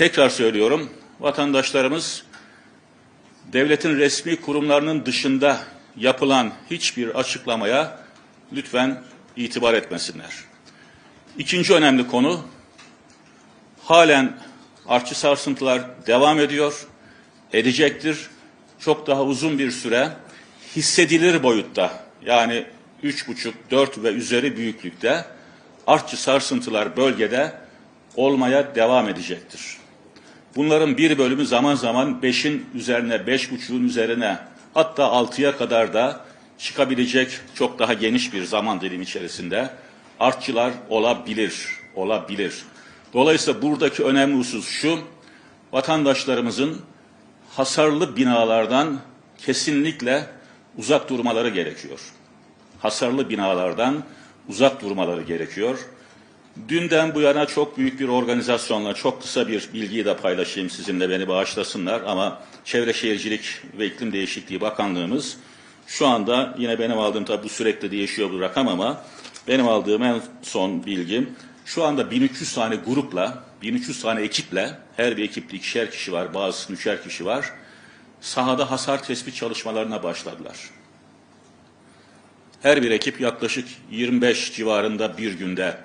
Tekrar söylüyorum, vatandaşlarımız devletin resmi kurumlarının dışında yapılan hiçbir açıklamaya lütfen itibar etmesinler. İkinci önemli konu, halen artçı sarsıntılar devam ediyor, edecektir. Çok daha uzun bir süre hissedilir boyutta yani üç buçuk, dört ve üzeri büyüklükte artçı sarsıntılar bölgede olmaya devam edecektir. Bunların bir bölümü zaman zaman beşin üzerine, beş buçuğun üzerine hatta altıya kadar da çıkabilecek çok daha geniş bir zaman dilimi içerisinde artçılar olabilir, olabilir. Dolayısıyla buradaki önemli husus şu, vatandaşlarımızın hasarlı binalardan kesinlikle uzak durmaları gerekiyor. Hasarlı binalardan uzak durmaları gerekiyor. Dünden bu yana çok büyük bir organizasyonla çok kısa bir bilgiyi de paylaşayım sizinle beni bağışlasınlar ama Çevre Şehircilik ve İklim Değişikliği Bakanlığımız şu anda yine benim aldığım tabi bu sürekli değişiyor bu rakam ama benim aldığım en son bilgim şu anda 1300 tane grupla 1300 tane ekiple her bir ekipte ikişer kişi var bazı üçer kişi var sahada hasar tespit çalışmalarına başladılar. Her bir ekip yaklaşık 25 civarında bir günde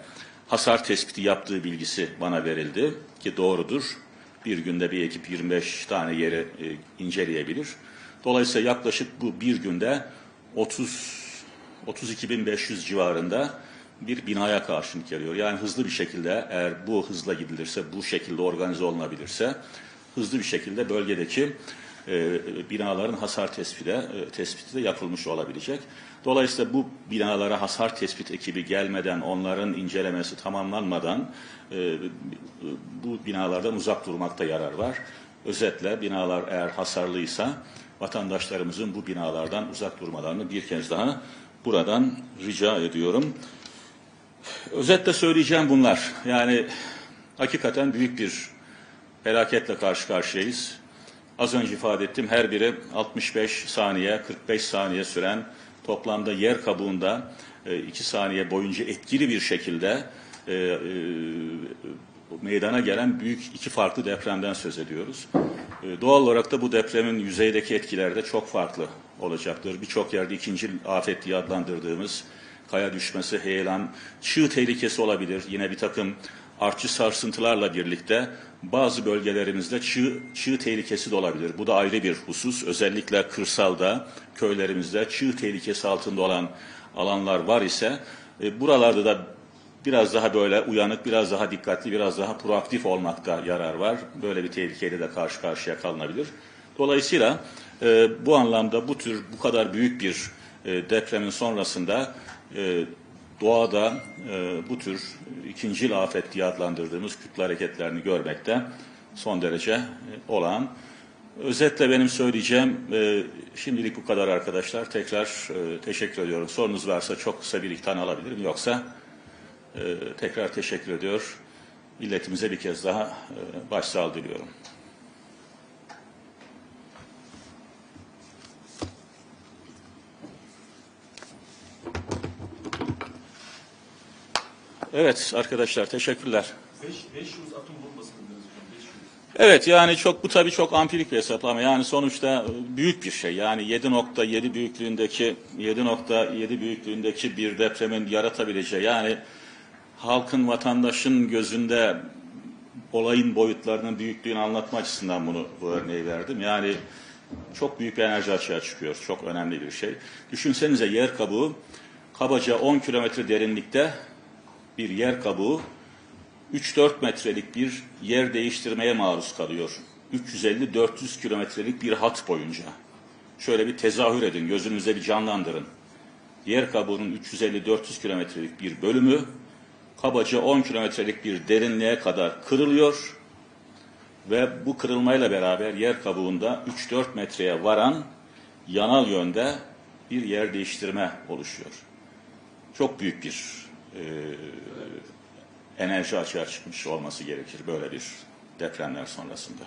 hasar tespiti yaptığı bilgisi bana verildi ki doğrudur. Bir günde bir ekip 25 tane yeri e, inceleyebilir. Dolayısıyla yaklaşık bu bir günde 30 32.500 civarında bir binaya karşılık geliyor. Yani hızlı bir şekilde eğer bu hızla gidilirse, bu şekilde organize olunabilirse hızlı bir şekilde bölgedeki e, binaların hasar tespiti, e, tespiti de yapılmış olabilecek. Dolayısıyla bu binalara hasar tespit ekibi gelmeden, onların incelemesi tamamlanmadan e, bu binalardan uzak durmakta yarar var. Özetle binalar eğer hasarlıysa vatandaşlarımızın bu binalardan uzak durmalarını bir kez daha buradan rica ediyorum. Özetle söyleyeceğim bunlar. Yani hakikaten büyük bir felaketle karşı karşıyayız. Az önce ifade ettim her biri 65 saniye, 45 saniye süren toplamda yer kabuğunda 2 saniye boyunca etkili bir şekilde e, e, meydana gelen büyük iki farklı depremden söz ediyoruz. E, doğal olarak da bu depremin yüzeydeki etkileri de çok farklı olacaktır. Birçok yerde ikinci afet diye adlandırdığımız kaya düşmesi, heyelan, çığ tehlikesi olabilir. Yine bir takım artçı sarsıntılarla birlikte bazı bölgelerimizde çığ, çığ tehlikesi de olabilir. Bu da ayrı bir husus. Özellikle kırsalda, köylerimizde çığ tehlikesi altında olan alanlar var ise e, buralarda da biraz daha böyle uyanık, biraz daha dikkatli, biraz daha proaktif olmakta yarar var. Böyle bir tehlikeyle de karşı karşıya kalınabilir. Dolayısıyla e, bu anlamda bu tür bu kadar büyük bir e, depremin sonrasında e, doğada e, bu tür ikincil afet diye adlandırdığımız kütle hareketlerini görmekte son derece e, olan. Özetle benim söyleyeceğim e, şimdilik bu kadar arkadaşlar. Tekrar e, teşekkür ediyorum. Sorunuz varsa çok kısa bir tane alabilirim. Yoksa e, tekrar teşekkür ediyor. Milletimize bir kez daha e, başsağlığı diliyorum. Evet arkadaşlar teşekkürler. 500 atom bombası mı dediniz hocam? 500. Evet yani çok bu tabii çok ampirik bir hesaplama. Yani sonuçta e, büyük bir şey. Yani 7.7 büyüklüğündeki 7.7 büyüklüğündeki bir depremin yaratabileceği yani halkın vatandaşın gözünde olayın boyutlarının büyüklüğünü anlatma açısından bunu bu örneği verdim. Yani çok büyük bir enerji açığa çıkıyor. Çok önemli bir şey. Düşünsenize yer kabuğu kabaca 10 kilometre derinlikte bir yer kabuğu 3-4 metrelik bir yer değiştirmeye maruz kalıyor. 350-400 kilometrelik bir hat boyunca. Şöyle bir tezahür edin, gözünüzde bir canlandırın. Yer kabuğunun 350-400 kilometrelik bir bölümü kabaca 10 kilometrelik bir derinliğe kadar kırılıyor ve bu kırılmayla beraber yer kabuğunda 3-4 metreye varan yanal yönde bir yer değiştirme oluşuyor. Çok büyük bir enerji açığa çıkmış olması gerekir böyle bir depremler sonrasında.